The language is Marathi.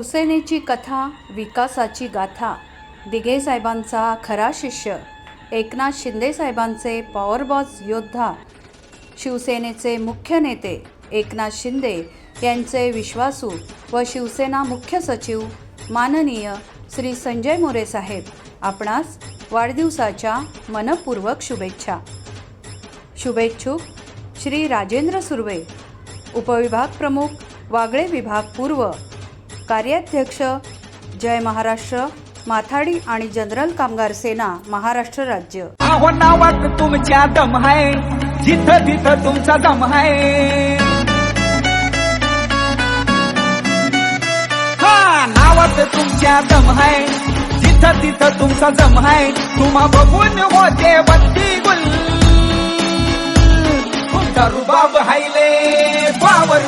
शिवसेनेची कथा विकासाची गाथा दिघे साहेबांचा खरा शिष्य एकनाथ शिंदे साहेबांचे पॉवरबॉस योद्धा शिवसेनेचे मुख्य नेते एकनाथ शिंदे यांचे विश्वासू व शिवसेना मुख्य सचिव माननीय श्री संजय मोरे साहेब आपणास वाढदिवसाच्या मनपूर्वक शुभेच्छा. शुभेच्छुक श्री राजेंद्र सुर्वे उपविभाग प्रमुख वागळे विभाग पूर्व कार्याध्यक्ष जय महाराष्ट्र माथाडी आणि जनरल कामगार सेना महाराष्ट्र राज्य. आहो नावात तुमच्या दम आहे जिथं तिथं तुमचा दम आहे. नावात तुमच्या दम आहे जिथं तिथं तुमचा दम आहे. तुम्हा बघून होते बत्ती गुल. तुमचा रुबाब हायले पावर